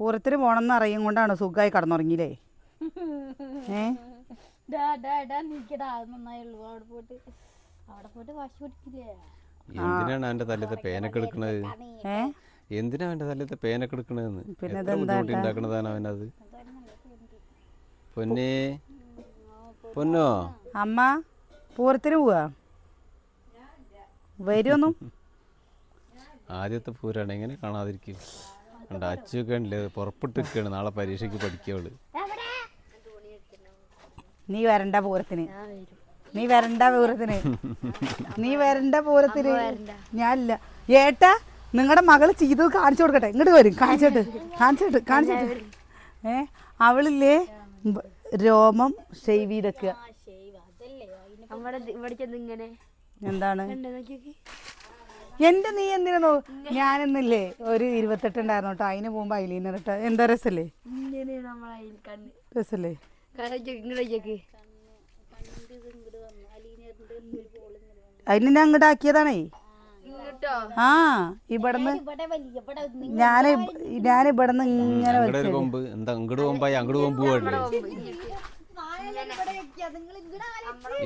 പൂരത്തിന് പോണെന്ന് അറിയും കൊണ്ടാണ് സുഖമായി കടന്നുറങ്ങിയില്ലേ? ഏ? എന്തിനാണ് അവന്റെ പേനൊക്കെ എടുക്കണത്? എന്തിനാ അവന്റെ തലത്തെ പേനൊക്കെ എടുക്കണതെന്ന്? പിന്നെ എത്ര ബുദ്ധിമുട്ടി ഉണ്ടാക്കണതാണ് അവനത്? പൊന്നേ. പൊന്നോ? അമ്മ പൂരത്തിന് പോവാ? വരുമൊന്നും ആദ്യത്തെ പൂരാണ്. എങ്ങനെ കാണാതിരിക്കും? കണ്ട അച്ചൊക്കെ ഉണ്ടല്ലേ. പുറപ്പെട്ട് നിൽക്കുകയാണ് നാളെ പരീക്ഷയ്ക്ക് പഠിക്കവൾ നീ വരണ്ട പൂരത്തിന്. നീ വരണ്ട പൂരത്തിന്. നീ വരണ്ട പൂരത്തിന്. ഞാനില്ല. ഏട്ടാ നിങ്ങളുടെ മകൾ ചെയ്ത് കാണിച്ചു കൊടുക്കട്ടെ. ഇങ്ങോട്ട് വരും. കാണിച്ചിട്ട്. കാണിച്ചിട്ട് കാണിച്ചിട്ട്. ഏ അവളില്ലേ? രോമം ഷെയ്വ് ചെയ്തൊക്കെ നമ്മുടെ ഇവിടെ ചെന്ന് എന്താണ്? എന്റെ നീ എന്തിനാ നോ ഞാനെന്നില്ലേ ഒരു ഇരുപത്തെട്ട് ഉണ്ടായിരുന്നു കേട്ടോ അതിന് പോകുമ്പോ ഐലീനർ ഇട്ട. എന്താ രസല്ലേ? രസല്ലേ? അതിന് ഞാൻ അങ്ങോട്ട് ആക്കിയതാണേ. ആ ഇവിടുന്ന് ഞാൻ ഞാൻ ഞാൻ ഇവിടുന്ന് ഇങ്ങനെ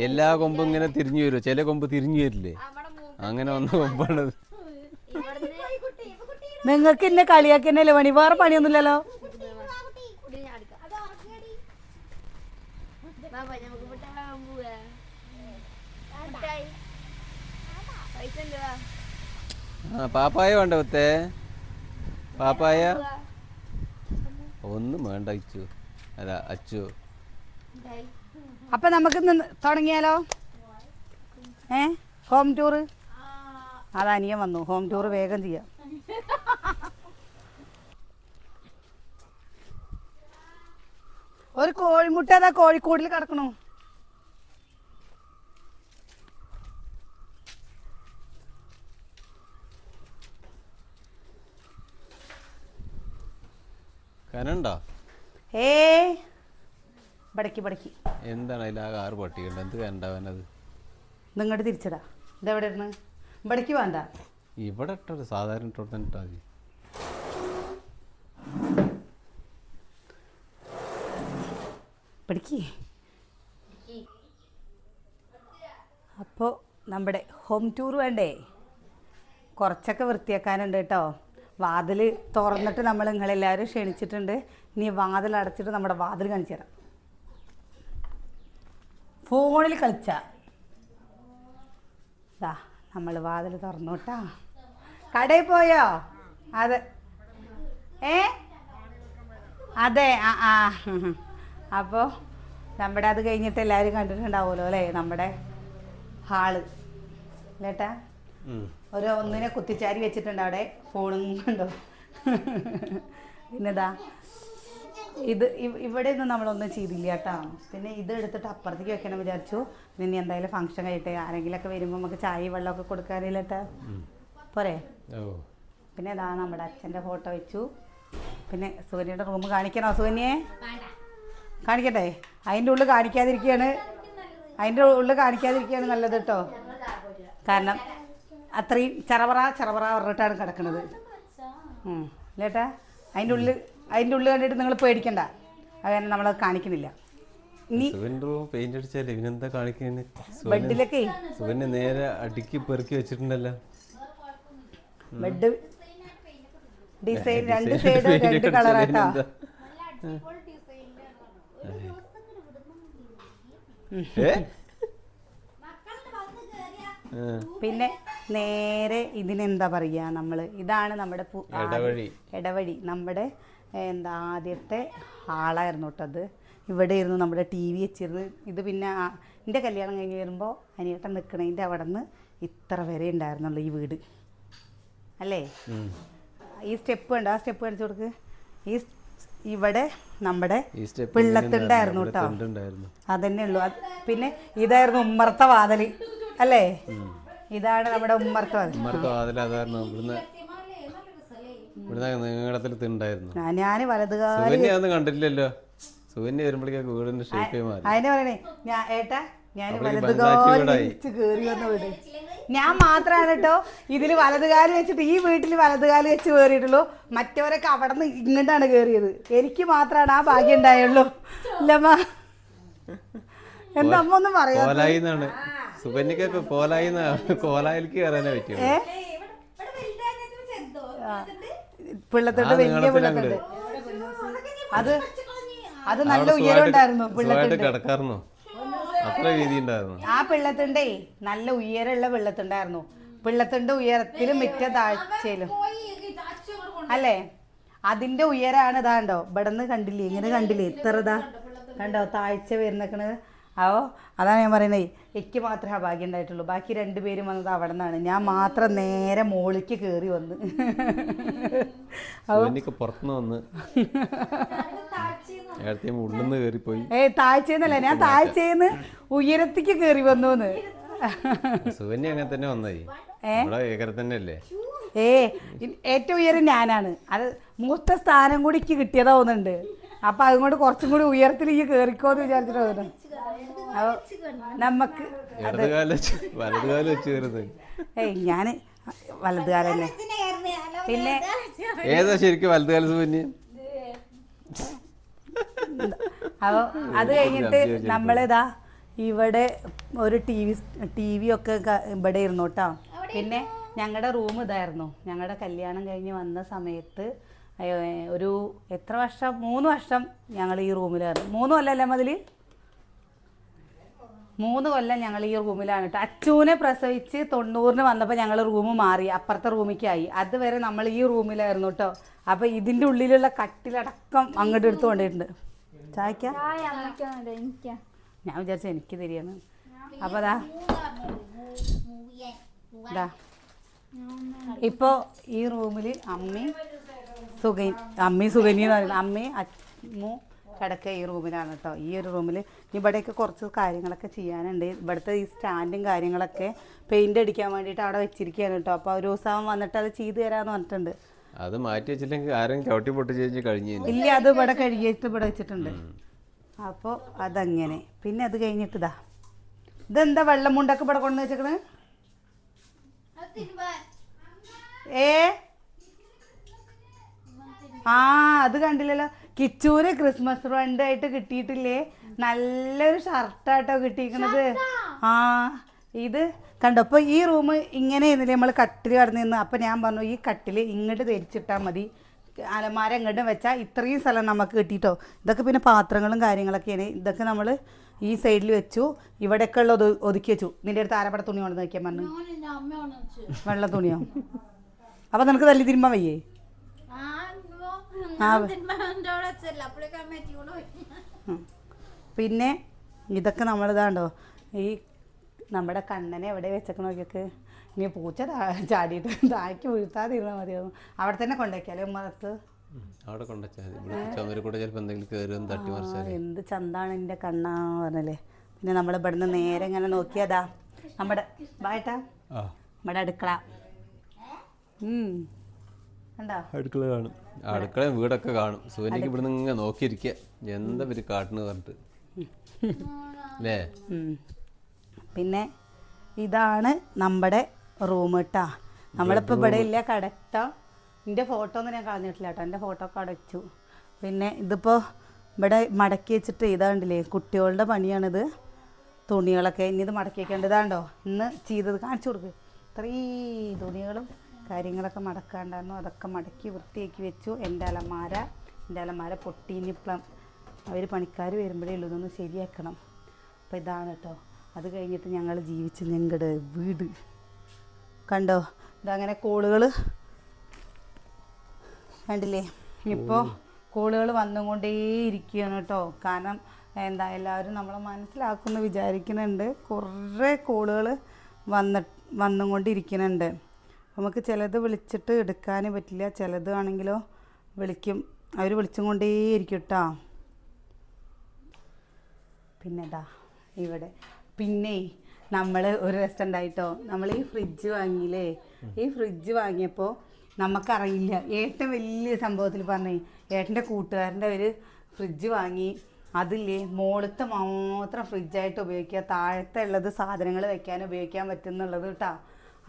എല്ലാ കൊമ്പും ഇങ്ങനെ തിരിഞ്ഞു വരുമോ ചില കൊമ്പ് തിരിഞ്ഞു വരില്ലേ? അങ്ങനെ ഒന്ന് കൊമ്പാണത് നിങ്ങൾക്ക് ഇന്നെ കളിയാക്കി തന്നെയല്ലേ പണി? വേറെ പണിയൊന്നുമില്ലല്ലോ. ആ പാപ്പായ വേണ്ട കുത്തേ. പാപ്പായ? ഒന്നും വേണ്ട അച്ചു. അല്ല അച്ചു. അപ്പൊ നമുക്ക് തുടങ്ങിയാലോ? ഏ? Home tour? അത് അനിയൻ വന്നു. ഹോം ടൂർ വേഗം ചെയ്യാം. ഒരു കോഴിമുട്ട അതാ കോഴിക്കോടിൽ കിടക്കണു? കനണ്ടോ? ഏ ബടക്കി ബടക്കി. എന്താണ് ആറ് എന്ത് നിങ്ങോട്ട് തിരിച്ചടാ. ഇതെവിടെ ഇരുന്ന്? ബടക്കി വേണ്ട. ഇവിടെ ഇട്ടൊരു സാധാരണ ഇട്ടോട്ട് തന്നെ ഇട്ടാൽ മതി. പഠിക്കേ അപ്പോൾ നമ്മുടെ ഹോം ടൂർ വേണ്ടേ? കുറച്ചൊക്കെ വൃത്തിയാക്കാനുണ്ട് കേട്ടോ. വാതിൽ തുറന്നിട്ട് നമ്മൾ നിങ്ങളെല്ലാവരും ക്ഷണിച്ചിട്ടുണ്ട്. ഇനി വാതിൽ അടച്ചിട്ട് നമ്മുടെ വാതിൽ കാണിച്ചു തരാം. ഫോണിൽ കളിച്ചാ. നമ്മൾ വാതിൽ തുറന്നു കേട്ടോ കടയിൽ പോയോ? അതെ. ഏ? അതെ ആ ആ. അപ്പോൾ നമ്മുടെ അത് കഴിഞ്ഞിട്ട് എല്ലാവരും കണ്ടിട്ടുണ്ടാവുമല്ലോ അല്ലേ? നമ്മുടെ ഹാൾ. കേട്ടാ ഒരു ഒന്നിനെ കുത്തിച്ചാരി വെച്ചിട്ടുണ്ട് അവിടെ. ഫോണും കണ്ടോ. പിന്നെതാ ഇത് ഇവ്- ഇവിടെ ഒന്നും നമ്മളൊന്നും ചെയ്തില്ല കേട്ടോ. പിന്നെ ഇത് എടുത്തിട്ട് അപ്പുറത്തേക്ക് വെക്കണം വിചാരിച്ചു. പിന്നെ ഇനി എന്തായാലും ഫംഗ്ഷൻ കഴിയട്ടെ. ആരെങ്കിലുമൊക്കെ വരുമ്പോൾ നമുക്ക് ചായ വെള്ളമൊക്കെ കൊടുക്കാനില്ല പോരേ? പിന്നെ ഇതാ നമ്മുടെ അച്ഛന്റെ ഫോട്ടോ വെച്ചു. പിന്നെ സൂര്യയുടെ റൂം കാണിക്കണോ സൂര്യയെ കാണിക്കട്ടെ. അതിന്റെ ഉള്ളിൽ കാണിക്കാതിരിക്കുകയാണ് അതിന്റെ ഉള്ളിൽ കാണിക്കാതിരിക്കുകയാണ് നല്ലത് കേട്ടോ. കാരണം അത്രയും ചറവറ ചറവറ പറഞ്ഞിട്ടാണ് കിടക്കുന്നത് ഉം. ലേട്ടാ അതിന്റെ ഉള്ളിൽ അതിന്റെ ഉള്ളിൽ കണ്ടിട്ട് നിങ്ങൾ പേടിക്കണ്ട. അങ്ങനെ നമ്മൾ നമ്മളത് കാണിക്കുന്നില്ല. പെയിന്റ് അടിച്ചാലേ ഇവനെന്താ ബെഡിലൊക്കെ നേരെ അടുക്കി പെറുക്കി വെച്ചിട്ടുണ്ടല്ലോ. ബെഡ് ഡിസൈൻ രണ്ട് സൈഡ് രണ്ട് കളറാട്ടാ പിന്നെ നേരെ ഇതിനെന്താ പറയുക നമ്മൾ ഇതാണ് നമ്മുടെ ഇടവഴി. ഇടവഴി. നമ്മുടെ എന്താ ആദ്യത്തെ ഹാളായിരുന്നു കേട്ടത് ഇവിടെ ഇരുന്ന് നമ്മുടെ ടി വി വെച്ചിരുന്ന്. ഇത് പിന്നെ എന്റെ കല്യാണം കഴിഞ്ഞ് വരുമ്പോൾ അനിയേട്ടൻ നിൽക്കണതിന്റെ അവിടെ നിന്ന് ഇത്ര വരെ ഉണ്ടായിരുന്നുള്ളൂ ഈ വീട്. അല്ലേ? ഈ സ്റ്റെപ്പ് ഉണ്ട് ആ സ്റ്റെപ്പ് കാണിച്ചു കൊടുക്ക്. ഈ ഇവിടെ നമ്മുടെ പിള്ളത്തുണ്ടായിരുന്നു കേട്ടോ. അതന്നെ ഉള്ളു. പിന്നെ ഇതായിരുന്നു ഉമ്മർത്ത വാതിൽ അല്ലേ? ഇതാണ് നമ്മുടെ ഉമ്മർത്ത വാതിൽ ഉമ്മർക്ക് വാതിൽ അതായിരുന്നു. ഇവിടുന്ന് നീളത്തിൽ തിണ്ടായിരുന്നു. ഞാൻ വലതുകാലി സുകന്യ കണ്ടില്ലല്ലോ വീടിന്റെ ഷേപ്പ് മാറി. അതിനെ പറയണേ ഞാൻ ഏട്ടാ ഞാൻ അപ്പോഴേക്ക് വലതുകാലം ബംഗ്ലാദേശ് വീടായി. വെച്ച് കയറി വന്ന വീട്. ഞാൻ മാത്രമാണ് കേട്ടോ ഇതിൽ വലതുകാൽ വെച്ചിട്ട് ഈ വീട്ടിൽ വലതുകാൽ വെച്ച് കയറിയിട്ടുള്ളൂ മറ്റവരൊക്കെ അവിടെ നിന്ന് ഇങ്ങോട്ടാണ് കയറിയത് എനിക്ക് മാത്രമാണ് ആ ഭാഗ്യം ഉണ്ടായുള്ളൂ. ഇല്ലമ്മ. എന്താ അമ്മ ഒന്നും പറയാ സുകന്യക്കൊക്കെ കോലായി കോലായിലേക്ക് കയറാനേ പറ്റുള്ളൂ. ആ വലിയ പിള്ളത്തോട്ട് അത് അത് നല്ല ഉയരമുണ്ടായിരുന്നു ഉണ്ടായിരുന്നു അത്ര വീതി ഉണ്ടായിരുന്നു. ആ പിള്ളത്തുണ്ടേ നല്ല ഉയരമുള്ള പിള്ളത്തുണ്ടായിരുന്നു പിള്ളത്തിന്റെ ഉയരത്തിലും മിറ്റ താഴ്ചയിലും. അല്ലേ? അതിന്റെ ഉയരാണ് ഇതാണ്ടോ ഇവിടുന്ന് കണ്ടില്ലേ? ഇങ്ങനെ കണ്ടില്ലേ? ഇത്ര ഇതാ. കണ്ടോ? താഴ്ച വരുന്നേക്കണത്. അവോ അതാണ് ഞാൻ പറയുന്നത് എനിക്ക് മാത്രമേ ആ ഭാഗ്യം ഉണ്ടായിട്ടുള്ളൂ. ബാക്കി രണ്ടുപേരും വന്നത് അവിടെ നിന്നാണ് ഞാൻ മാത്രം നേരെ മോളിക്ക് കയറി വന്ന്. സുകന്യക്ക് പുറത്തുനിന്ന് വന്ന് ഏടത്തേം ഉള്ളിന്ന് കയറിപ്പോയി ഏ താഴ്ചയെന്നല്ല ഞാൻ താഴ്ചയെന്ന് ഉയരത്തേക്ക് കയറി വന്നു സുകന്യ അങ്ങനെ തന്നെ വന്നായി തന്നെ അല്ലേ? ഏ ഏറ്റവും ഉയരം ഞാനാണ്. അത് മൂത്ത സ്ഥാനം കൂടി കിട്ടിയതാവുന്നുണ്ട് അപ്പൊ അതുകൊണ്ട് കുറച്ചും കൂടി ഉയരത്തിൽ ഈ കേറിക്കോന്ന് വിചാരിച്ചിട്ട് തോന്നുന്നു നമുക്ക് ഏയ് ഞാൻ വലതുകാലം തന്നെ പിന്നെ ഏതാ ശരിക്കും വലതുകാല അപ്പോൾ അത് കഴിഞ്ഞിട്ട് നമ്മളിതാ ഇവിടെ ഒരു ടി വി ടി വി ഒക്കെ ഇവിടെ ഇരുന്നു കേട്ടോ. പിന്നെ ഞങ്ങളുടെ റൂം ഇതായിരുന്നു. ഞങ്ങളുടെ കല്യാണം കഴിഞ്ഞ് വന്ന സമയത്ത് ഒരു എത്ര വർഷം? മൂന്ന് വർഷം ഞങ്ങൾ ഈ റൂമിലായിരുന്നു മൂന്ന് കൊല്ലമല്ലേ മതിൽ മൂന്ന് കൊല്ലം ഞങ്ങൾ ഈ റൂമിലാണ് കേട്ടോ. അച്ചൂനെ പ്രസവിച്ച് തൊണ്ണൂറിന് വന്നപ്പോൾ ഞങ്ങൾ റൂം മാറി അപ്പുറത്തെ റൂമിക്കായി. അതുവരെ നമ്മൾ ഈ റൂമിലായിരുന്നു കേട്ടോ. അപ്പോൾ ഇതിന്റെ ഉള്ളിലുള്ള കട്ടിലടക്കം അങ്ങോട്ട് എടുത്തു കൊണ്ടിട്ടുണ്ട് ചായക്ക ഞാൻ വിചാരിച്ചു എനിക്ക് തിരിയാണ് അപ്പോൾ അതാ ഇതാ ഇപ്പോൾ ഈ റൂമിൽ അമ്മയും സുഗൈ അമ്മയും സുഗന്യ എന്ന് പറയുന്നത് അമ്മയും അമ്മു കിടക്ക ഈ റൂമിലാണ് കേട്ടോ ഈ ഒരു റൂമിൽ ഇവിടെയൊക്കെ കുറച്ച് കാര്യങ്ങളൊക്കെ ചെയ്യാനുണ്ട്. ഇവിടുത്തെ ഈ സ്റ്റാൻഡും കാര്യങ്ങളൊക്കെ പെയിന്റ് അടിക്കാൻ വേണ്ടിയിട്ട് അവിടെ വെച്ചിരിക്കുകയാണ് കേട്ടോ അപ്പോൾ ഒരു ദിവസം വന്നിട്ട് അത് ചെയ്തു തരാമെന്ന് പറഞ്ഞിട്ടുണ്ട്. അത് മാറ്റി വെച്ചില്ലെങ്കിൽ ആരും ചവിട്ടി പൊട്ടി ചെയ്ത് കഴിഞ്ഞു ഇല്ല അത് ഇവിടെ കഴുകിയിട്ട് ഇവിടെ വെച്ചിട്ടുണ്ട്. അപ്പോൾ അതങ്ങനെ. പിന്നെ അത് കഴിഞ്ഞിട്ട് ഇതാ. ഇതെന്താ വെള്ളം മുണ്ടൊക്കെ ഇവിടെ കൊണ്ടു വെച്ചേക്കണേ? ഏ? ആ അത് കണ്ടില്ലല്ലോ. കിച്ചൂര് ക്രിസ്മസ് ഫ്രണ്ട് ആയിട്ട് കിട്ടിയിട്ടില്ലേ? നല്ലൊരു ഷർട്ടാട്ടോ കിട്ടിയിരിക്കണത്. ആ ഇത് കണ്ടോ? അപ്പോൾ ഈ റൂം ഇങ്ങനെ ഇരുന്നില്ലേ നമ്മൾ കട്ടിൽ കടന്നു നിന്ന്? അപ്പോൾ ഞാൻ പറഞ്ഞു ഈ കട്ടിൽ ഇങ്ങോട്ട് തിരിച്ചിട്ടാൽ മതി. അലമാര ഇങ്ങോട്ടും വെച്ചാൽ ഇത്രയും സ്ഥലം നമുക്ക് കിട്ടിയിട്ടോ ഇതൊക്കെ പിന്നെ പാത്രങ്ങളും കാര്യങ്ങളൊക്കെയാണ്. ഇതൊക്കെ നമ്മൾ ഈ സൈഡിൽ വെച്ചു. ഇവിടെയൊക്കെ ഉള്ള ഒതു- ഒതുക്കി വെച്ചു. നിന്റെ അടുത്ത് ആരപ്പട തുണി കൊണ്ട് നോക്കിയാൽ പറഞ്ഞു? വെള്ള തുണിയോ? അപ്പോൾ നിനക്ക് തല്ലി തിരുമ്പാൻ വയ്യേ ആ, ഇപ്പൊ ഞാൻ തിരുമ്മാന്റെ അവിടെ വെച്ചതല്ലേ, അപ്പോഴേക്കും അമ്മ എത്തി കൊണ്ട് പോയി. ഉം. പിന്നെ ഇതൊക്കെ നമ്മളിതാണ്ടോ ഈ നമ്മുടെ കണ്ണനെ എവിടെ വെച്ചേക്കണ നോക്കിയൊക്കെ. ഇനി പൂച്ച ചാടിയിട്ട് താഴേക്ക് വീഴ്ത്താതിരുന്നാൽ മതിയാവും അവിടെ തന്നെ കൊണ്ടുവയ്ക്കാലേ ഉമ്മത്ത് അവിടെ കൊണ്ടുവച്ചാൽ എന്ത് ചന്താണ് എന്റെ കണ്ണാന്ന് പറഞ്ഞല്ലേ. പിന്നെ നമ്മൾ ഇവിടുന്ന് നേരെ ഇങ്ങനെ നോക്കിയതാ. നമ്മുടെ ബായട്ടാ ആ. നമ്മുടെ അടുക്കള. അടുക്കള കാണും. അടുക്കളയും വീടൊക്കെ കാണും. സൂര്യക്ക് ഇവിടുന്ന് ഇങ്ങനെ നോക്കിയിരിക്കുക. എന്താ ഇവർ കാട്ടിന് പറഞ്ഞിട്ട്. അല്ലേ. പിന്നെ ഇതാണ് നമ്മുടെ റൂം കേട്ടാ നമ്മളിപ്പോൾ ഇവിടെ ഇല്ല കടത്ത. എന്റെ ഫോട്ടോ ഒന്നും ഞാൻ കളഞ്ഞിട്ടില്ല കേട്ടോ എന്റെ ഫോട്ടോ ഒക്കെ അടച്ചു പിന്നെ ഇതിപ്പോൾ ഇവിടെ മടക്കി വെച്ചിട്ട് ഇതാണ്ടില്ലേ കുട്ടികളുടെ പണിയാണിത്. തുണികളൊക്കെ ഇനി ഇത് മടക്കി വെക്കേണ്ടതാണ്ടോ ഇന്ന് ചെയ്തത് കാണിച്ചു കൊടുക്ക്. ഇത്രയും തുണികളും കാര്യങ്ങളൊക്കെ മടക്കാണ്ടായിരുന്നു. അതൊക്കെ മടക്കി വൃത്തിയാക്കി വെച്ചു. എന്റെ അലമാര എന്റെ അലമാര പൊട്ടി അവർ പണിക്കാർ വരുമ്പോഴേ ഉള്ളൂ. ഇതൊന്ന് ശരിയാക്കണം. അപ്പോൾ ഇതാണ് കേട്ടോ. അത് കഴിഞ്ഞിട്ട് ഞങ്ങൾ ജീവിച്ച ഞങ്ങളുടെ വീട്. കണ്ടോ? ഇതങ്ങനെ കോളുകൾ കണ്ടില്ലേ? ഇപ്പോൾ കോളുകൾ വന്നുകൊണ്ടേയിരിക്കുകയാണ് കേട്ടോ. കാരണം എന്താ എല്ലാവരും നമ്മളെ മനസ്സിലാക്കുമെന്ന് വിചാരിക്കുന്നുണ്ട്. കുറേ കോളുകൾ വന്ന് വന്നുകൊണ്ടിരിക്കുന്നുണ്ട്. നമുക്ക് ചിലത് വിളിച്ചിട്ട് എടുക്കാൻ പറ്റില്ല. ചിലത് ആണെങ്കിലോ വിളിക്കും. അവർ വിളിച്ചും കൊണ്ടേയിരിക്കും കേട്ടോ പിന്നെതാ ഇവിടെ. പിന്നെ നമ്മൾ ഒരു രസം ഉണ്ടായിട്ടോ. നമ്മൾ ഈ ഫ്രിഡ്ജ് വാങ്ങിയില്ലേ? ഈ ഫ്രിഡ്ജ് വാങ്ങിയപ്പോൾ നമുക്കറിയില്ല. ഏട്ടൻ വലിയ സംഭവത്തിൽ പറഞ്ഞേ ഏട്ടന്റെ കൂട്ടുകാരന്റെ ഒരു ഫ്രിഡ്ജ് വാങ്ങി. അതില്ലേ മുകളിലത്തെ മാത്രം ഫ്രിഡ്ജായിട്ട് ഉപയോഗിക്കുക. താഴത്തെ ഉള്ളത് സാധനങ്ങൾ വെക്കാൻ ഉപയോഗിക്കാൻ പറ്റുന്നുള്ളത് കേട്ടോ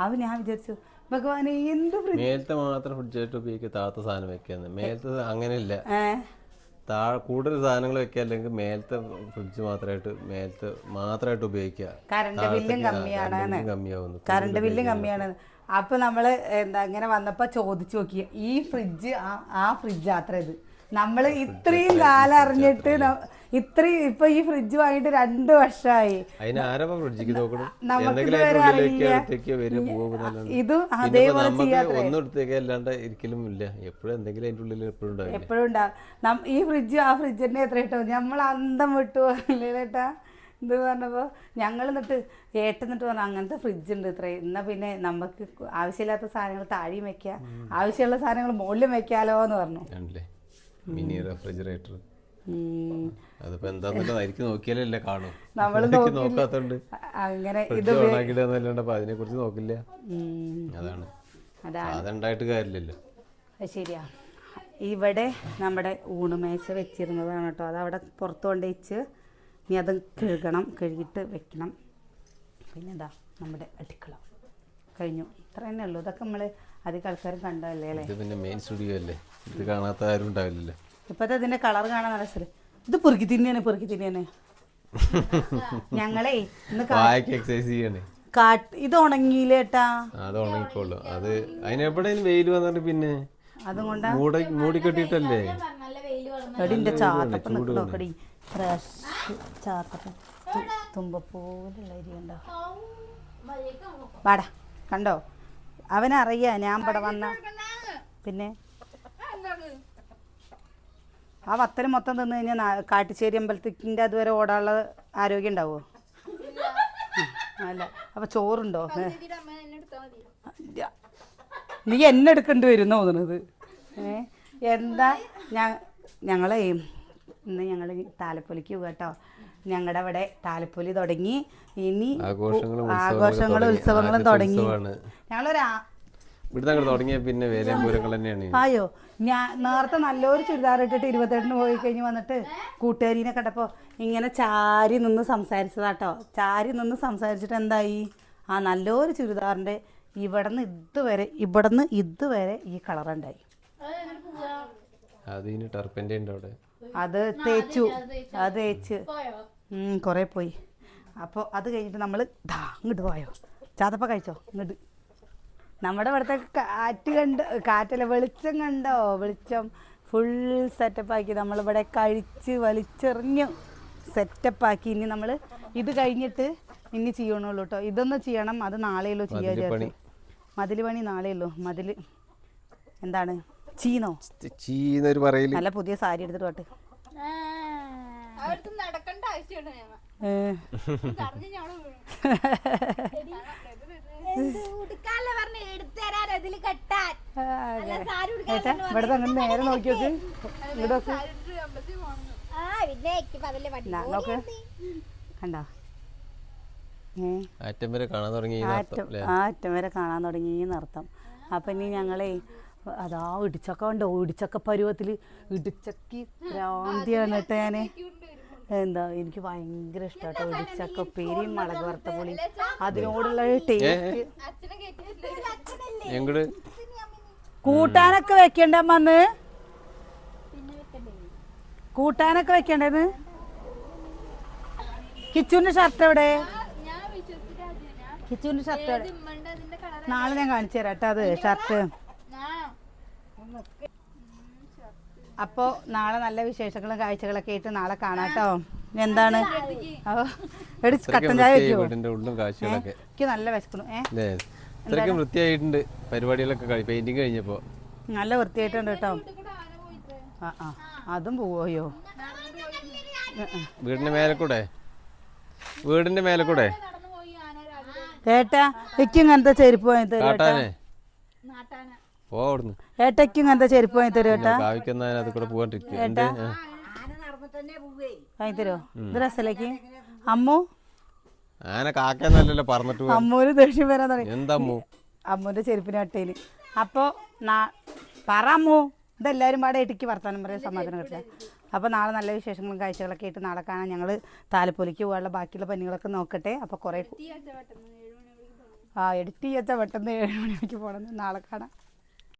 അത് ഞാൻ വിചാരിച്ചു ഭഗവാനെ എന്ത് മേലത്തെ മാത്രം ഫ്രിഡ്ജായിട്ട് ഉപയോഗിക്കുക താത്ത സാധനം വെക്കാന്ന് മേലത്തെ അങ്ങനെയില്ല. താഴെ കൂടുതൽ സാധനങ്ങൾ വെക്കുക അല്ലെങ്കിൽ മേലത്തെ ഫ്രിഡ്ജ് മാത്രമായിട്ട് മേലത്തെ മാത്രമായിട്ട് ഉപയോഗിക്കുക. കറണ്ട് ബില്ലും കമ്മിയാണ് കമ്മിയാവുന്നു. കറണ്ട് ബില്ലും കമ്മിയാണ് അപ്പൊ നമ്മൾ എന്താ ഇങ്ങനെ വന്നപ്പോ ചോദിച്ചു നോക്കി ഈ ഫ്രിഡ്ജ് ആ- ഫ്രിഡ്ജ് അത്ര ഇത്. നമ്മൾ ഇത്രയും കാലം അറിഞ്ഞിട്ട് ഇത്രയും ഇപ്പൊ ഈ ഫ്രിഡ്ജ് വാങ്ങിയിട്ട് രണ്ട് വർഷമായി. ഇതും അതേപോലെ എപ്പോഴും ഉണ്ടാവും ഈ ഫ്രിഡ്ജ് ആ ഫ്രിഡ്ജിന്റെ എത്ര കേട്ടോ. നമ്മൾ അന്തം വിട്ടു അല്ലേ ചേട്ടാ ഇത് പറഞ്ഞപ്പോൾ ഞങ്ങൾ എന്നിട്ട് ഏട്ടൻ എന്നിട്ട് പറഞ്ഞു അങ്ങനത്തെ ഫ്രിഡ്ജ് ഉണ്ട് ഇത്ര. എന്നാൽ പിന്നെ നമുക്ക് ആവശ്യമില്ലാത്ത സാധനങ്ങൾ താഴെയും വെക്കാം. ആവശ്യമുള്ള സാധനങ്ങൾ മുകളിലും വെക്കാലോ എന്ന് പറഞ്ഞു. Mini refrigerator. അതിപ്പോ എന്താന്നുള്ളത് എനിക്ക് നോക്കിയാലല്ലേ കാണും. നമ്മൾ എനിക്ക് നോക്കാത്തോണ്ട്. അങ്ങനെ ഇത് അതിനെ കുറിച്ച് നോക്കില്ല. അതാണ്. കാര്യമില്ലല്ലോ. ശരിയാ. ഇവിടെ നമ്മുടെ ഊണുമേശ വെച്ചിരുന്നതാണ് കേട്ടോ. അത് അവിടെ പുറത്ത് കൊണ്ട് വെച്ച് ഇനി അത് കഴുകണം കഴുകിട്ട് വെക്കണം. പിന്നെന്താ? നമ്മുടെ അടുക്കള. കഴിഞ്ഞു. ഇത്ര തന്നെ ഉള്ളൂ. ഇതൊക്കെ നമ്മൾ അധികം ആൾക്കാരും കണ്ടതല്ലേ? അല്ലേ പിന്നെ മെയിൻ സ്റ്റുഡിയോ അല്ലേ? ഇത് കാണാത്ത ആരും ഉണ്ടാവില്ലല്ലോ. ഇപ്പോഴത്തെ ഇതിന്റെ കളർ കാണാൻ നല്ല സ്ഥലം ഇത് പെറുക്കി തിന്നെയാണ് പെറുക്കി തിന്നെയാണ്. ഞങ്ങളേ ഇന്ന് എക്സസൈസ് ചെയ്യണേ ഇത് ഉണങ്ങിയില്ലേട്ടാ അത് ഉണങ്ങിക്കോളൂ. അത് അതിന് എവിടെയും വെയിൽ വന്നിട്ട് പിന്നെ അതുകൊണ്ട് മൂടി മൂടി കെട്ടിയിട്ടല്ലേ? നല്ല വെയിൽ വന്നു എടിന്റെ ചാത്തപ്പം നിൽക്കണോ നോക്കടി ഫ്രഷ് ചാത്തപ്പം. തുമ്പപ്പോലുള്ള അരി ഉണ്ടോ? വാടാ കണ്ടോ? അവനറിയാ ഞാൻ ഇവിടെ വന്ന പിന്നെ ആ വത്തൽ മൊത്തം തിന്നു കഴിഞ്ഞാൽ കാട്ടിച്ചേരി അമ്പലത്തിന്റെ അതുവരെ ഓടാനുള്ള ആരോഗ്യം ഉണ്ടാവുമോ അല്ല. അപ്പൊ ചോറുണ്ടോ. നീ എന്നെ എടുക്കേണ്ടി വരും തോന്നുന്നത് ഏ എന്താ? ഞാൻ ഞങ്ങളെ ഇന്ന് ഞങ്ങൾ താലപ്പൊലിക്ക് കേട്ടോ ഞങ്ങളുടെ അവിടെ താലപ്പൊലി തുടങ്ങി. ഇനി ആഘോഷങ്ങളും. ഉത്സവങ്ങളും തുടങ്ങി. ഞങ്ങളൊരു ഇവിടുന്ന് അങ്ങോട്ട് തുടങ്ങിയ പിന്നെ പൂരങ്ങൾ തന്നെയാണ്. ആയോ? ഞാൻ നേരത്തെ നല്ലൊരു ചുരിദാർ ഇട്ടിട്ട് ഇരുപത്തെട്ടിന് പോയി കഴിഞ്ഞ് വന്നിട്ട് കൂട്ടുകാരീനെ കണ്ടപ്പോൾ ഇങ്ങനെ ചാരി നിന്ന് സംസാരിച്ചതാട്ടോ. ചാരി നിന്ന് സംസാരിച്ചിട്ട് എന്തായി? ആ നല്ലൊരു ചുരിദാറിന്റെ ഇവിടുന്ന് ഇതുവരെ ഇവിടുന്ന് ഇതുവരെ ഈ കളറുണ്ടായി അത് തേച്ചു. അത് തേച്ച്. കുറേ പോയി. അപ്പോൾ അത് കഴിഞ്ഞിട്ട് നമ്മൾ ദാ ഇങ്ങോട്ട് പോയോ? ചാതപ്പ കഴിച്ചോ? ഇങ്ങോട്ട് നമ്മുടെ ഇവിടുത്തെ കാറ്റ് കണ്ട് കാറ്റല്ല വെളിച്ചം കണ്ടോ? വെളിച്ചം ഫുൾ സെറ്റപ്പാക്കി നമ്മളിവിടെ കഴിച്ച് വലിച്ചെറിഞ്ഞു സെറ്റപ്പാക്കി ഇനി നമ്മൾ ഇത് കഴിഞ്ഞിട്ട് ഇനി ചെയ്യണുള്ളൂ കേട്ടോ ഇതൊന്ന് ചെയ്യണം അത് നാളെയല്ലോ ചെയ്യാൻ മതിൽ പണി. വിചാരിച്ചു മതിൽ പണി നാളെയുള്ളൂ മതിൽ എന്താണ്? ചീനോ? ചീനൊരു പറയില്ല നല്ല പുതിയ സാരി എടുത്തിട്ട് പോട്ടെ. കെട്ടാൻ. ഇവിടുത്തെ അങ്ങനെ നേരെ നോക്കി നോക്ക് ഇവിടെ ആ പിന്നെ നോക്ക്. കണ്ടോ? ഏ? വരെ കാണാൻ തുടങ്ങി ആറ്റം? വരെ കാണാൻ തുടങ്ങി എന്നർത്ഥം അപ്പം ഇനി ഞങ്ങളെ അതാ ഇടിച്ചക്ക ഉണ്ടോ? ഇടിച്ചക്ക പരുവത്തിൽ ഇടിച്ചക്കി ഭ്രാന്തിയാണ് കേട്ടോ ഞാൻ എന്താ എനിക്ക് ഭയങ്കര ഇഷ്ടമാട്ടോ ഇടിച്ചക്ക ഉപ്പേരിയും മുളക് വറുത്ത പുളി. അതിനോടുള്ള ടേസ്റ്റ് കൂട്ടാനൊക്കെ വെക്കണ്ട വന്ന് കൂട്ടാനൊക്കെ വെക്കണ്ടേന്ന് കിച്ചുവിന്റെ ഷർട്ട് എവിടെ? ഞാൻ വിശ്വസിച്ചിട്ട് ഞാൻ കിച്ചുവിന്റെ ഷർട്ട് എവിടെ? നാളെ ഞാൻ കാണിച്ചു തരാം കേട്ടോ അത് ഷർട്ട് അപ്പോ നാളെ നല്ല വിശേഷങ്ങളും കാഴ്ചകളൊക്കെ ആയിട്ട് നാളെ കാണാം കേട്ടോ. എന്താണ്? എടി കട്ടൻ ചായ വെക്കുമോ കാഴ്ചകളൊക്കെ. എനിക്ക് നല്ല വിശക്കണം ഏ? അല്ലേ ഇത്രയ്ക്കും വൃത്തിയായിട്ടുണ്ട്. പരിപാടികളൊക്കെ പെയിന്റിങ് കഴിഞ്ഞപ്പോ. നല്ല വൃത്തിയായിട്ടുണ്ട് കേട്ടോ. ആ ആ. അതും പോവോയോ വീടിന്റെ മേലെ കൂടെ വീടിന്റെ മേലെ കൂടെ ഏട്ടാ എനിക്ക് ഇങ്ങനത്തെ ചെരുപ്പ് വാങ്ങി തരും ഏട്ടാ. കാട്ടാനെ? പോ അവിടുന്ന്. ഏട്ടയ്ക്ക് ഇങ്ങനത്തെ ചെരുപ്പ് വാങ്ങി തരും ഏട്ടാ. വാങ്ങി തരുമോ ഇത് രസലേക്ക് അമ്മു? ആന കാക്കെന്നല്ലല്ലോ പറഞ്ഞിട്ട്. അമ്മൂര് ദേഷ്യം വരാൻ തുടങ്ങി. എന്താ അമ്മൂന്റെ ചെരുപ്പിന് അട്ടയിൽ അപ്പോ പറ അമ്മു. ഇതെല്ലാവരും പാടെ ഇടുക്കി വർത്താനം പറയാൻ സമാധാനം കിട്ടില്ല. അപ്പോൾ നാളെ നല്ല വിശേഷങ്ങളും കാഴ്ചകളൊക്കെ ആയിട്ട് നാളെ കാണാൻ ഞങ്ങൾ താലപ്പൊലിക്ക് പോകാനുള്ള ബാക്കിയുള്ള പനികളൊക്കെ നോക്കട്ടെ. അപ്പോൾ കുറേ ആ എഡിറ്റ് ചെയ്യാത്ത പെട്ടെന്ന് ഏഴ് മണിക്ക് പോകണം നാളെ കാണാം.